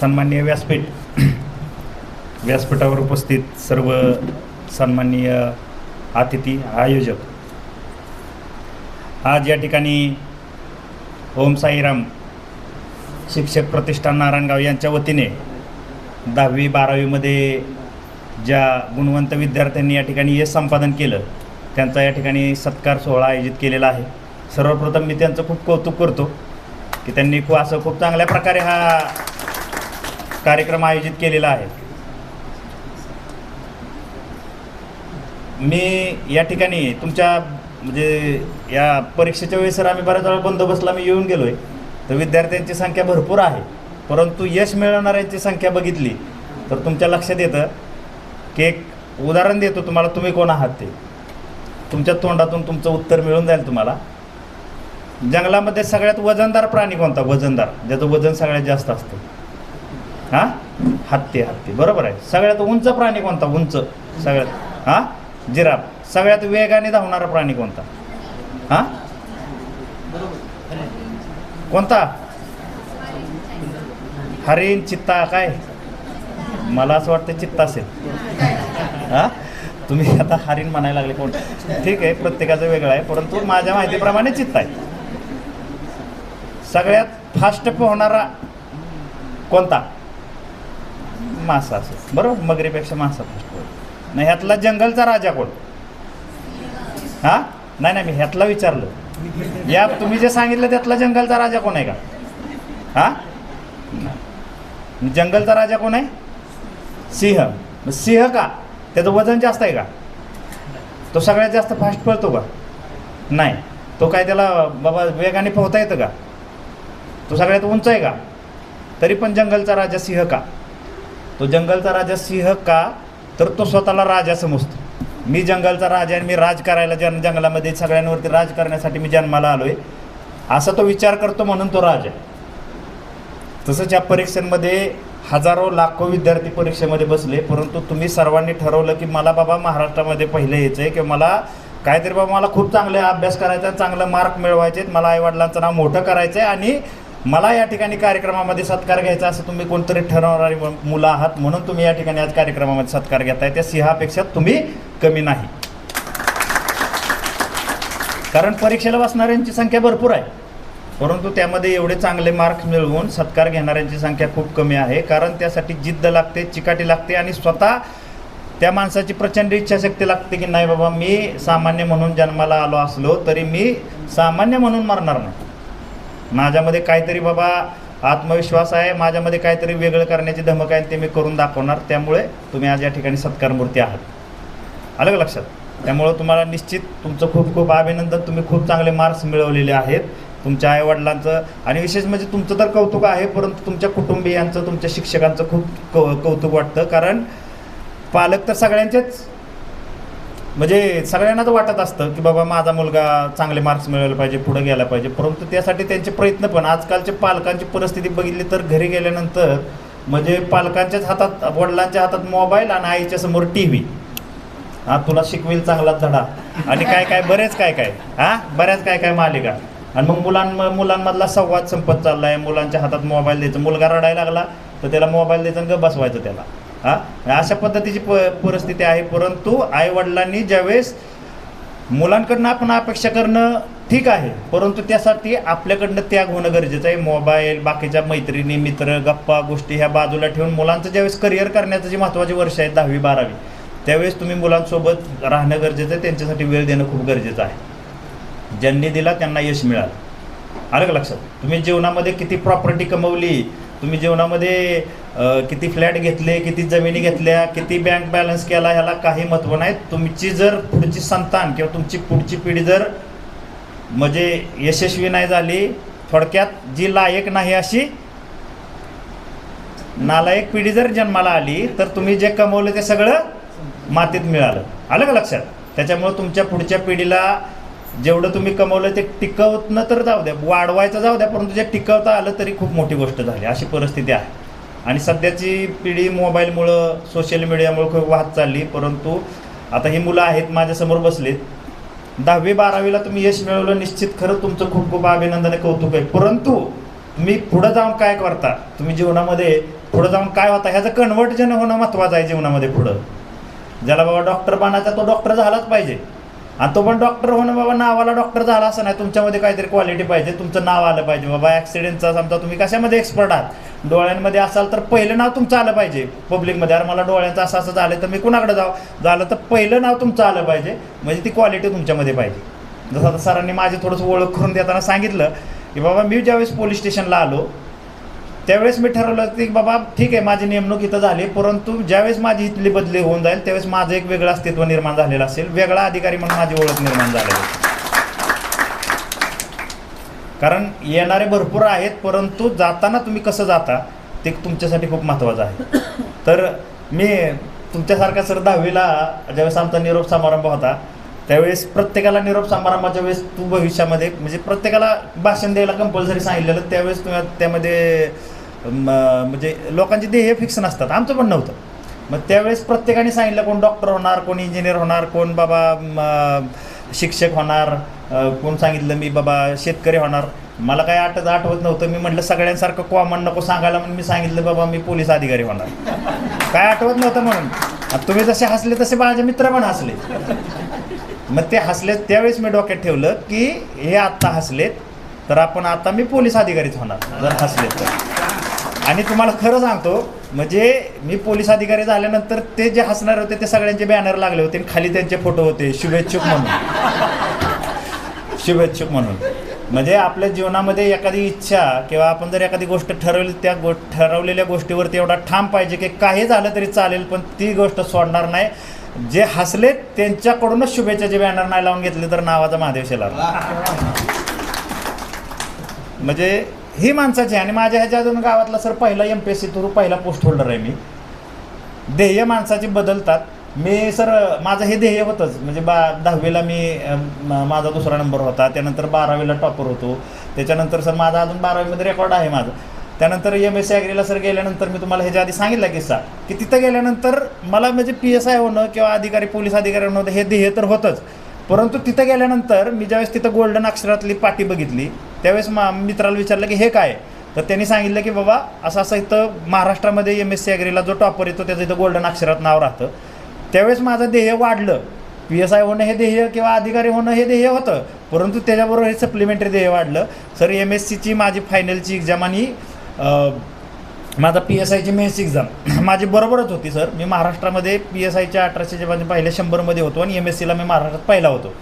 सन्मान्य व्यासपीठ व्यासपीठावर उपस्थित सर्व सन्माननीय अतिथी आयोजक. आज या ठिकाणी ओम साईराम शिक्षक प्रतिष्ठान नारायणगाव यांच्या वतीने दहावी बारावीमध्ये ज्या गुणवंत विद्यार्थ्यांनी या ठिकाणी यश संपादन केलं त्यांचा या ठिकाणी सत्कार सोहळा आयोजित केलेला आहे. सर्वप्रथम मी त्यांचं खूप कौतुक करतो की त्यांनी खूप असं खूप चांगल्या प्रकारे हा कार्यक्रम आयोजित केलेला आहे. मी या ठिकाणी तुमच्या म्हणजे या परीक्षेच्या वेळेस आम्ही बऱ्याच वेळा बंदोबस्तला मी येऊन गेलो आहे तर विद्यार्थ्यांची संख्या भरपूर आहे. परंतु यश मिळवणाऱ्यांची संख्या बघितली तर तुमच्या लक्षात येतं की एक उदाहरण देतो तुम्हाला. तुम्ही कोण आहात ते? तुमच्या तोंडातून तुमचं उत्तर मिळून जाईल तुम्हाला. जंगलामध्ये सगळ्यात वजनदार प्राणी कोणता? वजनदार ज्याचं वजन सगळ्यात जास्त असतं. हां? हत्ती हत्ती. बरोबर आहे. सगळ्यात उंच प्राणी कोणता? उंच. सगळ्यात हां? जिराफ. सगळ्यात वेगाने धावणारा प्राणी कोणता? हां? कोणता? हरिण चित्ता काय? मला असं वाटतं चित्ता असेल. हां? तुम्ही आता हरिण म्हणायला लागले कोण? ठीक आहे प्रत्येकाचं वेगळं आहे परंतु माझ्या माहितीप्रमाणे चित्ता आहे. सगळ्यात फास्ट पोहणारा कोणता? मासा असं बरोबर? मगरीपेक्षा मासा फास्ट पोहतो नाही ह्यातला जंगलचा राजा कोण? हां? नाही नाही मी ह्यातला विचारलं. या तुम्ही जे सांगितलं त्यातला जंगलचा राजा कोण आहे का? हां? जंगलचा राजा कोण आहे? सिंह. मग सिंह का? त्याचं वजन जास्त आहे का? तो सगळ्यात जास्त फास्ट पळतो का? नाही. तो काय त्याला बाबा वेगाने पोहता येतं का? तो सगळ्यात उंच आहे का? तरी पण जंगलचा राजा सिंह का? तो जंगलचा राजा सिंह का? तर तो स्वतःला राजा समजतो. मी जंगलचा राजा आणि मी राज करायला जन जंगलामध्ये सगळ्यांवरती राज करण्यासाठी मी जन्माला आलो आहे असा तो विचार करतो म्हणून तो राजा तसंच या परीक्षांमध्ये हजारो लाखो विद्यार्थी परीक्षेमध्ये बसले परंतु तुम्ही सर्वांनी ठरवलं की मला बाबा महाराष्ट्रामध्ये पहिले यायचं आहे किंवा मला काहीतरी बाबा मला खूप चांगले अभ्यास करायचा आहे चांगलं मार्क मिळवायचे आहेत मला आईवडिलांचं नाव मोठं करायचं आहे आणि मला या ठिकाणी कार्यक्रमामध्ये सत्कार घ्यायचा असं तुम्ही कोणतरी ठरवणारी मुलं आहात म्हणून तुम्ही या ठिकाणी आज कार्यक्रमामध्ये सत्कार घेताय. त्या सिंहापेक्षा तुम्ही कमी नाही. कारण परीक्षेला बसणाऱ्यांची संख्या भरपूर आहे. परंतु त्यामध्ये एवढे चांगले मार्क्स मिळवून सत्कार घेणाऱ्यांची संख्या खूप कमी आहे. कारण त्यासाठी जिद्द लागते चिकाटी लागते आणि स्वतः त्या माणसाची प्रचंड इच्छाशक्ती लागते की नाही बाबा मी सामान्य म्हणून जन्माला आलो असलो तरी मी सामान्य म्हणून मरणार नाही. माझ्यामध्ये काहीतरी बाबा आत्मविश्वास आहे माझ्यामध्ये काहीतरी वेगळं करण्याची धमक आहे ते मी करून दाखवणार. त्यामुळे तुम्ही आज या ठिकाणी सत्कारमूर्ती आहात. आलं का लक्षात? त्यामुळं तुम्हाला निश्चित तुमचं खूप खूप अभिनंदन. तुम्ही खूप चांगले मार्क्स मिळवलेले आहेत. तुमच्या आईवडिलांचं आणि विशेष म्हणजे तुमचं तर कौतुक आहे परंतु तुमच्या कुटुंबियांचं तुमच्या शिक्षकांचं खूप कौ कौतुक वाटतं. कारण पालक तर सगळ्यांचेच. म्हणजे सगळ्यांनाच वाटत असतं की बाबा माझा मुलगा चांगले मार्क्स मिळवले पाहिजे पुढे गेला पाहिजे. परंतु त्यासाठी त्यांचे प्रयत्न पण आजकालच्या पालकांची परिस्थिती बघितली तर घरी गेल्यानंतर म्हणजे पालकांच्याच हातात वडिलांच्या हातात मोबाईल आणि आईच्या समोर टी व्ही हा तुला शिकवेल चांगलाच धडा. आणि काय काय बरेच काय काय. हा बऱ्याच काय काय मालिका. आणि मग मुलां मुलांमधला संवाद संपत चाललाय. मुलांच्या हातात मोबाईल द्यायचा. मुलगा रडायला लागला तर त्याला मोबाईल द्यायचा ग बसवायचं त्याला. हा? अशा पद्धतीची प परिस्थिती आहे. परंतु आईवडिलांनी ज्यावेळेस मुलांकडनं आपण अपेक्षा करणं ठीक आहे परंतु त्यासाठी आपल्याकडनं त्याग होणं गरजेचं आहे. मोबाईल बाकीच्या मैत्रिणी मित्र गप्पा गोष्टी ह्या बाजूला ठेवून मुलांचं ज्यावेळेस करिअर करण्याचं जी महत्त्वाची वर्ष आहेत दहावी बारावी त्यावेळेस तुम्ही मुलांसोबत राहणं गरजेचं आहे. त्यांच्यासाठी वेळ देणं खूप गरजेचं आहे. ज्यांनी दिला त्यांना यश मिळालं. आलं का लक्षात? तुम्ही जीवनामध्ये किती प्रॉपर्टी कमवली तुम्ही जीवनामध्ये किती फ्लॅट घेतले किती जमिनी घेतल्या किती बँक बॅलन्स केला ह्याला काही महत्त्व नाही. तुमची जर पुढची संतान किंवा तुमची पुढची पिढी जर म्हणजे यशस्वी नाही झाली थोडक्यात जी लायक नाही अशी नालायक पिढी जर जन्माला आली तर तुम्ही जे कमवलं ते सगळं मातीत मिळालं. आलं का लक्षात? त्याच्यामुळं तुमच्या पुढच्या पिढीला जेवढं तुम्ही कमवलं ते टिकवणं तर जाऊ द्या वाढवायचं जाऊ द्या परंतु जे टिकवता आलं तरी खूप मोठी गोष्ट झाली. अशी परिस्थिती आहे. आणि सध्याची पिढी मोबाईलमुळं सोशल मीडियामुळं खूप वाहत चालली. परंतु आता ही मुलं आहेत माझ्यासमोर बसलेत. दहावी बारावीला तुम्ही यश मिळवलं निश्चित खरं तुमचं खूप खूप अभिनंदन कौतुक आहे. परंतु तुम्ही पुढं जाऊन काय करता? तुम्ही जीवनामध्ये पुढं जाऊन काय होता? ह्याचं कन्वर्जन होणं महत्त्वाचं आहे जीवनामध्ये पुढं. ज्याला बाबा डॉक्टर बनायचा तो डॉक्टर झालाच पाहिजे. आणि तो पण डॉक्टर होणं बाबा नावाला डॉक्टर झाला असं नाही. तुमच्यामध्ये काहीतरी क्वालिटी पाहिजे. तुमचं नाव आलं पाहिजे. बाबा ॲक्सिडेंटचा समजा तुम्ही कशामध्ये एक्सपर्ट आहात? डोळ्यांमध्ये असाल तर पहिलं नाव तुमचं आलं पाहिजे. पब्लिकमध्ये अरे मला डोळ्यांचं असं असं झालं तर मी कुणाकडे जाऊ? झालं तर पहिलं नाव तुमचं आलं पाहिजे. म्हणजे ती क्वालिटी तुमच्यामध्ये पाहिजे. जसं आता सरांनी माझी थोडंसं ओळख करून देताना सांगितलं की बाबा मी ज्यावेळेस पोलीस स्टेशनला आलो त्यावेळेस मी ठरवलं की बाबा ठीक आहे माझी नेमणूक इथं झाली परंतु ज्यावेळेस माझी इथली बदली होऊन जाईल त्यावेळेस माझं एक वेगळं अस्तित्व निर्माण झालेलं असेल. वेगळा अधिकारी म्हणून माझी ओळख निर्माण झालेली आहे. कारण येणारे भरपूर आहेत परंतु जाताना तुम्ही कसं जाता ते तुमच्यासाठी खूप महत्त्वाचं आहे. तर मी तुमच्यासारखा सर दहावीला ज्यावेळेस आमचा निरोप समारंभ होता त्यावेळेस प्रत्येकाला निरोप समारंभाच्या वेळेस तू भविष्यामध्ये म्हणजे प्रत्येकाला भाषण द्यायला कंपल्सरी सांगितलेलं त्यावेळेस तुम्ही त्यामध्ये म्हणजे लोकांचे ध्येय फिक्स नसतात. आमचं पण नव्हतं. मग त्यावेळेस प्रत्येकाने सांगितलं कोण डॉक्टर होणार कोण इंजिनियर होणार कोण बाबा शिक्षक होणार कोण सांगितलं मी बाबा शेतकरी होणार. मला काय आठवत आठवत नव्हतं. मी म्हटलं सगळ्यांसारखं कॉमन नको सांगायला. म्हणून मी सांगितलं बाबा मी पोलीस अधिकारी होणार. काय आठवत नव्हतं म्हणून. तुम्ही जसे हसले तसे माझे मित्र पण हसले. मग ते हसले त्यावेळेस मी डोक्यात ठेवलं की हे आत्ता हसलेत तर आपण आता मी पोलीस अधिकारीच होणार. जर हसलेत तर. आणि तुम्हाला खरं सांगतो म्हणजे मी पोलीस अधिकारी झाल्यानंतर ते जे हसणार होते ते सगळ्यांचे बॅनर लागले होते आणि खाली त्यांचे फोटो होते शुभेच्छुक म्हणून. शुभेच्छुक म्हणून. म्हणजे आपल्या जीवनामध्ये एखादी इच्छा किंवा आपण जर एखादी गोष्ट ठरवली त्या गो ठरवलेल्या गोष्टीवरती एवढा ठाम पाहिजे की काही झालं तरी चालेल पण ती गोष्ट सोडणार नाही. जे हसलेत त्यांच्याकडूनच शुभेच्छाचे बॅनर नाही लावून घेतले तर नावाचा महादेव शेलार. म्हणजे ही माणसाची आहे. आणि माझ्या ह्याच्या अजून गावातला सर पहिला M P S C through पहिला पोस्ट होल्डर आहे मी. ध्येय माणसाची बदलतात. मी सर माझं हे ध्येय होतंच. म्हणजे बा दहावीला मी म- माझा दुसरा नंबर होता. त्यानंतर बारावीला टॉपर होतो. त्याच्यानंतर सर माझा अजून बारावीमध्ये रेकॉर्ड आहे माझं. त्यानंतर एम एस सी ॲग्रीला सर गेल्यानंतर मी तुम्हाला ह्याच्या आधी सांगितला किस्सा की तिथं गेल्यानंतर मला म्हणजे पी एस आय होणं किंवा अधिकारी पोलीस अधिकारी होणं हे ध्येय तर होतंच. परंतु तिथं गेल्यानंतर मी ज्यावेळेस तिथं गोल्डन अक्षरातली पाटी बघितली त्यावेळेस मा मित्राला विचारलं की हे काय? आहे? तर त्यांनी सांगितलं की बाबा असं असं इथं महाराष्ट्रामध्ये एम एस सी ॲग्रीला जो टॉपर येतो त्याचं इथं गोल्डन अक्षरात नाव राहतं. त्यावेळेस माझं ध्येय वाढलं. पी एस आय होणं हे ध्येय किंवा अधिकारी होणं हे ध्येय होतं. परंतु त्याच्याबरोबर हे सप्लिमेंटरी ध्येय वाढलं. सर एम एस सीची माझी फायनलची एक्झाम आणि माझा पी एस आयची मेन्स एक्झाम माझी बरोबरच होती सर. मी महाराष्ट्रामध्ये पी एस आयच्या अठराशेच्या माझ्या पहिल्या शंभरमध्ये होतो आणि एम एस सीला मी महाराष्ट्रात पहिला होतो.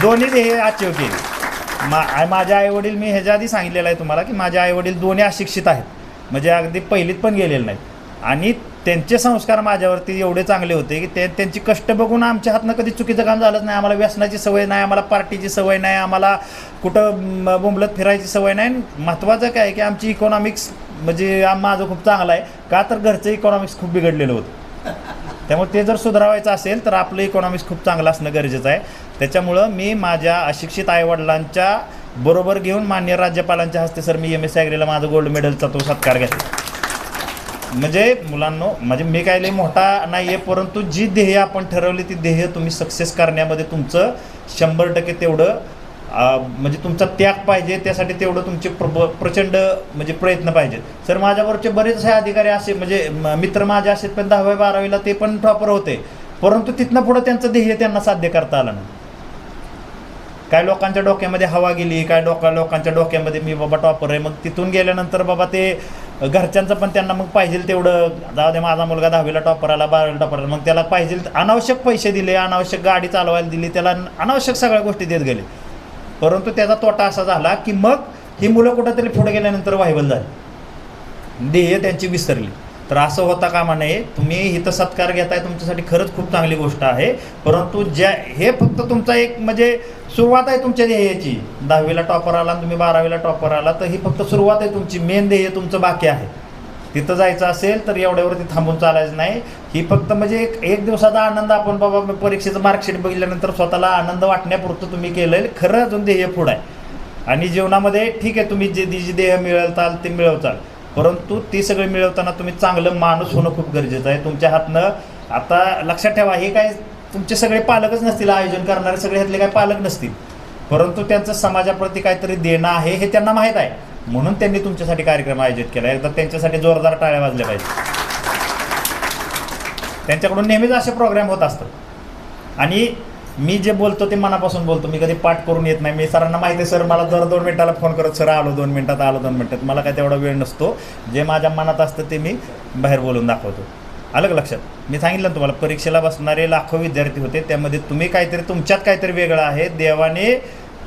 दोन्ही ध्येय अचीव केली. मा आ- माझे आईवडील मी ह्याच्या आधी सांगितलेलं आहे तुम्हाला की माझे आईवडील दोन्ही अशिक्षित आहेत. म्हणजे अगदी पहिलीत पण गेलेले नाही आणि त्यांचे संस्कार माझ्यावरती एवढे चांगले होते की ते त्यांची कष्ट बघून आमच्या हातनं कधी चुकीचं काम झालंच नाही. आम्हाला व्यसनाची सवय नाही आम्हाला पार्टीची सवय नाही आम्हाला कुठं बोंबलत फिरायची सवय नाही. महत्त्वाचं काय आहे की आमची इकॉनॉमिक्स म्हणजे माझं खूप चांगलं आहे. का तर घरचं इकॉनॉमिक्स खूप बिघडलेलं होतं. त्यामुळे ते जर सुधारावायचं असेल तर आपलं इकॉनॉमिक्स खूप चांगलं असणं गरजेचं आहे. त्याच्यामुळं मी माझ्या अशिक्षित आईवडिलांच्या बरोबर घेऊन मान्य राज्यपालांच्या हस्ते सर मी एम एस ॲग्रीला माझं गोल्ड मेडलचा तो सत्कार घेतला. म्हणजे मुलांनो म्हणजे मी काय लई मोठा नाही आहे परंतु जी ध्येय आपण ठरवली ती ध्येय तुम्ही सक्सेस करण्यामध्ये तुमचं शंभर टक्के तेवढं म्हणजे तुमचा त्याग पाहिजे त्यासाठी तेवढं तुमचे प्र प्रचंड म्हणजे प्रयत्न पाहिजेत. सर माझ्याबरोबरचे बरेचसे अधिकारी असे म्हणजे म- मित्र माझे असे पण दहाव्या बारावीला ते पण टॉपर होते. परंतु तिथनं पुढं त्यांचं ध्येय त्यांना साध्य करता आलं नाही. काय लोकांच्या डोक्यामध्ये हवा गेली काय डोका लोकांच्या डोक्यामध्ये मी बाबा टॉपर आहे. मग तिथून गेल्यानंतर बाबा ते घरच्यांचं पण त्यांना मग पाहिजे तेवढं. जाऊ दे माझा मुलगा दहावीला टॉपर आला बारावीला टॉपर आला. मग त्याला पाहिजे अनावश्यक पैसे दिले अनावश्यक गाडी चालवायला दिली त्याला अनावश्यक सगळ्या गोष्टी देत गेले. परंतु त्याचा तोटा असा झाला की मग ही मुलं कुठंतरी पुढे गेल्यानंतर व्हायबल झाली. ध्येय त्यांची विसरली. तर असं होता कामा नये. तुम्ही इथं सत्कार घेताय तुमच्यासाठी खरंच खूप चांगली गोष्ट आहे. परंतु ज्या हे फक्त तुमचा एक म्हणजे सुरुवात आहे तुमच्या ध्येयाची. दहावीला टॉपर आला आणि तुम्ही बारावीला टॉपर आला तर ही फक्त सुरुवात आहे तुमची. मेन ध्येय तुमचं बाकी आहे. तिथं जायचं असेल तर एवढ्यावरती थांबून चालायचं नाही. ही फक्त म्हणजे एक एक दिवसाचा आनंद आपण बाबा परीक्षेचं मार्कशीट बघितल्यानंतर स्वतःला आनंद वाटण्यापुरतं तुम्ही केलं खरं अजून ध्येय पुढं आहे. आणि जीवनामध्ये ठीक आहे तुम्ही जे जी ध्येय मिळवताल ते मिळवताल परंतु ती सगळी मिळवताना तुम्ही चांगलं माणूस होणं खूप गरजेचं आहे. तुमच्या हातनं आता लक्षात ठेवा हे काय तुमचे सगळे पालकच नसतील आयोजन करणारे सगळे ह्यातले काय पालक नसतील. परंतु त्यांचं समाजाप्रती काहीतरी देणं आहे हे त्यांना माहीत आहे. म्हणून त्यांनी तुमच्यासाठी कार्यक्रम आयोजित केला. एकदा त्यांच्यासाठी जोरदार टाळ्या वाजल्या पाहिजे. त्यांच्याकडून नेहमीच असे प्रोग्राम होत असतात. आणि मी जे बोलतो ते मनापासून बोलतो. मी कधी पाठ करून येत नाही. मी सरांना माहिती आहे सर मला दर दोन मिनिटाला फोन करत सर आलो दोन मिनिटात आलो दोन मिनिटात. मला काय तेवढा वेळ नसतो. जे माझ्या मनात असतं ते मी बाहेर बोलून दाखवतो. आलं का लक्षात? मी सांगितलं ना तुम्हाला परीक्षेला बसणारे लाखो विद्यार्थी होते. त्यामध्ये तुम्ही काहीतरी तुमच्यात काहीतरी वेगळं आहे. देवाने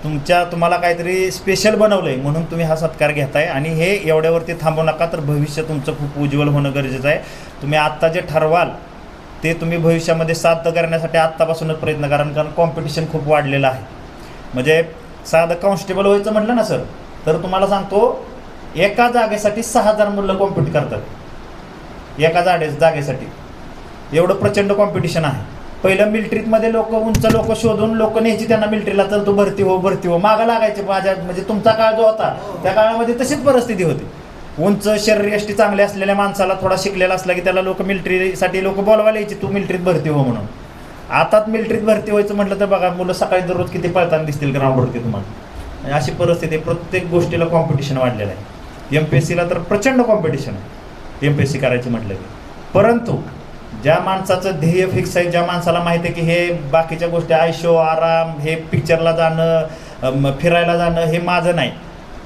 तुमच्या तुम्हाला काहीतरी स्पेशल बनवलं आहे म्हणून तुम्ही हा सत्कार घेताय. आणि हे एवढ्यावरती थांबू नका तर भविष्य तुमचं खूप उज्ज्वल होणं गरजेचं आहे. तुम्ही आत्ता जे ठरवाल ते तुम्ही भविष्यामध्ये साध्य करण्यासाठी आत्तापासूनच प्रयत्न करा कारण कॉम्पिटिशन खूप वाढलेलं आहे. म्हणजे साधं कॉन्स्टेबल व्हायचं म्हटलं ना सर तर तुम्हाला सांगतो एका जागेसाठी सहा हजार मुलं कॉम्पिट करतात. एका जागे जागेसाठी. एवढं प्रचंड कॉम्पिटिशन आहे. पहिलं मिलिटरीमध्ये लोक उंच लोक शोधून लोक न्यायची त्यांना मिलिटरीला तर तू भरती हो भरती हो मागं लागायचे माझ्या म्हणजे तुमचा काळ जो होता त्या काळामध्ये तशीच परिस्थिती होती. उंच शरीरयष्टी चांगली असलेल्या माणसाला थोडा शिकलेला असला की त्याला लोक मिलिटरीसाठी लोक बोलवायला यायची तू मिलिटरीत भरती हो म्हणून. आताच मिलिटरीत भरती व्हायचं म्हटलं तर बघा मुलं सकाळी दररोज किती पळताना दिसतील ग्राउंडवरती तुम्हाला. आणि अशी परिस्थिती प्रत्येक गोष्टीला कॉम्पिटिशन वाढलेलं आहे. एम पी एस सीला तर प्रचंड कॉम्पिटिशन आहे. एम पी एस सी करायची म्हटलं की. परंतु ज्या माणसाचं ध्येय फिक्स आहे ज्या माणसाला माहिती आहे की हे बाकीच्या गोष्टी आयशो आराम हे पिक्चरला जाणं फिरायला जाणं हे माझं नाही.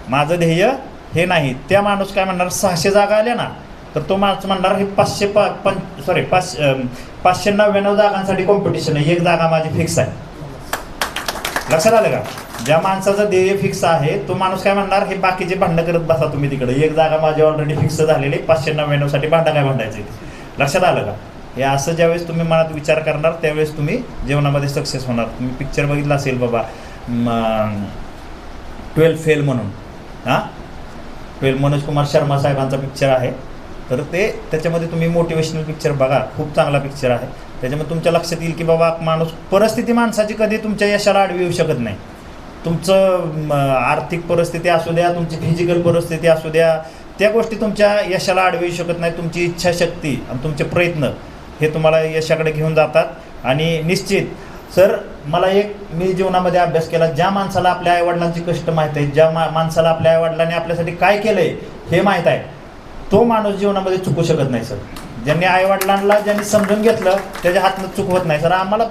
माझं ध्येय हे नाही. त्या माणूस काय म्हणणार सहाशे जागा आल्या ना तर तो माणूस म्हणणार हे पाचशे पा पं सॉरी पाच पाचशे नव्याण्णव जागांसाठी कॉम्पिटिशन आहे. एक जागा माझी फिक्स आहे. लक्षात आलं का? ज्या माणसाचं ध्येय फिक्स आहे तो माणूस काय म्हणणार हे बाकीचे भांडणं करत बसा तुम्ही तिकडे. एक जागा माझी ऑलरेडी फिक्स झालेली पाचशे नव्याण्णवसाठी भांडं काय भांडायचं लक्षात आलं का? हे असं ज्यावेळेस तुम्ही मनात विचार करणार त्यावेळेस तुम्ही जीवनामध्ये सक्सेस होणार. तुम्ही पिक्चर बघितला असेल बाबा ट्वेल्थ फेल म्हणून. हां? ट्वेल्व मनोज कुमार शर्मा साहेबांचा पिक्चर आहे. तर ते त्याच्यामध्ये तुम्ही मोटिवेशनल पिक्चर बघा. खूप चांगला पिक्चर आहे. त्याच्यामध्ये तुमच्या लक्षात येईल की बाबा माणूस परिस्थिती माणसाची कधी तुमच्या यशाला आडवी येऊ शकत नाही. तुमचं आर्थिक परिस्थिती असू द्या तुमची फिजिकल परिस्थिती असू द्या त्या गोष्टी तुमच्या यशाला आडवी येऊ शकत नाही. तुमची इच्छाशक्ती आणि तुमचे प्रयत्न हे तुम्हाला यशाकडे घेऊन जातात. आणि निश्चित सर मला एक मी जीवनामध्ये अभ्यास केला. ज्या माणसाला आपल्या आईवडिलांची कष्ट माहीत आहे ज्या मा माणसाला आपल्या आईवडिलांनी आपल्यासाठी काय केलंय हे माहीत आहे. तो माणूस जीवनामध्ये चुकू शकत नाही सर. ज्यांनी आईवडिलांना ज्यांनी समजून घेतलं त्याच्या हातनं होत नाही. सर आम्हाला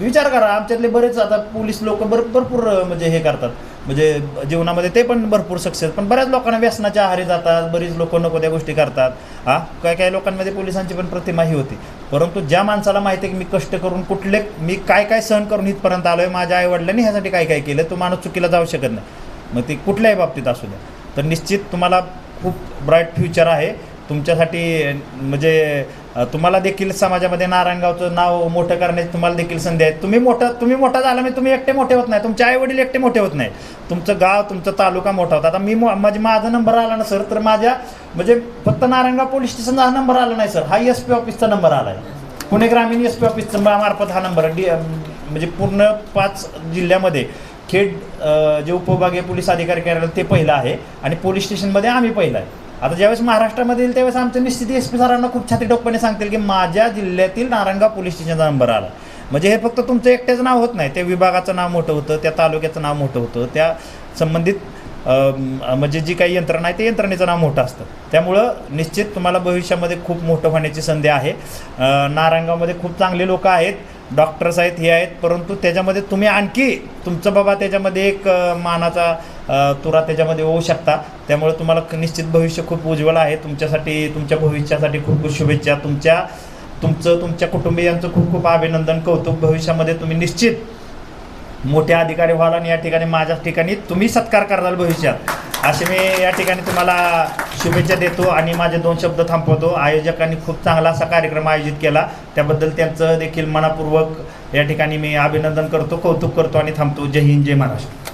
विचार करा. आमच्यातले बरेच आता पोलीस लोक भर भरपूर म्हणजे हे करतात. म्हणजे जीवनामध्ये ते पण भरपूर सक्सेस पण बऱ्याच लोकांना व्यसनाच्या आहारी जातात बरीच लोक नको त्या गोष्टी करतात. हा? काय काही लोकांमध्ये पोलिसांची पण प्रतिमा ही होती. परंतु ज्या माणसाला माहिती आहे की मी कष्ट करून कुठले मी काय काय सहन करून इथपर्यंत आलो आहे माझ्या आईवडिलांनी ह्यासाठी काय काय केलं तो माणूस चुकीला जाऊ शकत नाही. मग ती कुठल्याही बाबतीत असू द्या. तर निश्चित तुम्हाला खूप ब्राईट फ्युचर आहे. तुमच्यासाठी म्हणजे तुम्हाला देखील समाजामध्ये नारायणगावचं नाव मोठं करण्याची तुम्हाला देखील संधी आहे. तुम्ही मोठं तुम्ही मोठा झाला म्हणजे तुम्ही एकटे मोठे होत नाही. तुमचे आई वडील एकटे मोठे होत नाही. तुमचं गाव तुमचा तालुका मोठा होता. आता मी म्हणजे माझा नंबर आला ना सर तर माझ्या म्हणजे फक्त नारायणगाव पोलीस स्टेशनचा हा नंबर आला नाही सर. हा एस पी ऑफिसचा नंबर आला आहे पुणे ग्रामीण एस पी ऑफिसचा मार्फत हा नंबर डी म्हणजे पूर्ण पाच जिल्ह्यामध्ये खेड जे उपविभागीय पोलीस अधिकारी कार्यालय ते पहिलं आहे. आणि पोलीस स्टेशनमध्ये आम्ही पहिलं आहे. आता ज्यावेळेस महाराष्ट्रामध्ये येईल त्यावेळेस आमच्या निश्चित एस पी सरांना खूप छाती टोकपणे सांगतील की माझ्या जिल्ह्यातील नारायणगाव पोलीस स्टेशनचा नंबर आला. म्हणजे हे फक्त तुमचं एकट्याचं नाव होत नाही. त्या विभागाचं नाव मोठं होतं त्या तालुक्याचं नाव मोठं होतं त्या संबंधित म्हणजे जी काही यंत्रणा आहे त्या यंत्रणेचं नाव मोठं असतं. त्यामुळं निश्चित तुम्हाला भविष्यामध्ये खूप मोठं होण्याची संधी आहे. नारंगामध्ये नारायणगावमध्ये खूप चांगले लोक आहेत डॉक्टर्स आहेत हे आहेत परंतु त्याच्यामध्ये तुम्ही आणखी तुमचं बाबा त्याच्यामध्ये एक मानाचा तुरा त्याच्यामध्ये होऊ शकता. त्यामुळे तुम्हाला निश्चित भविष्य खूप उज्ज्वल आहे. तुमच्यासाठी तुमच्या भविष्यासाठी खूप खूप शुभेच्छा. तुमच्या तुमचं तुमच्या कुटुंबियांचं खूप खूप अभिनंदन कौतुक. भविष्यामध्ये तुम्ही निश्चित मोठे अधिकारी व्हाल आणि या ठिकाणी माझ्या ठिकाणी तुम्ही सत्कार कराल भविष्यात. असे मी या ठिकाणी तुम्हाला शुभेच्छा देतो आणि माझे दोन शब्द थांबवतो. आयोजकांनी खूप चांगला असा कार्यक्रम आयोजित केला. त्याबद्दल त्यांचं देखील मनापूर्वक या ठिकाणी मी अभिनंदन करतो कौतुक करतो आणि थांबतो. जय हिंद जय महाराष्ट्र.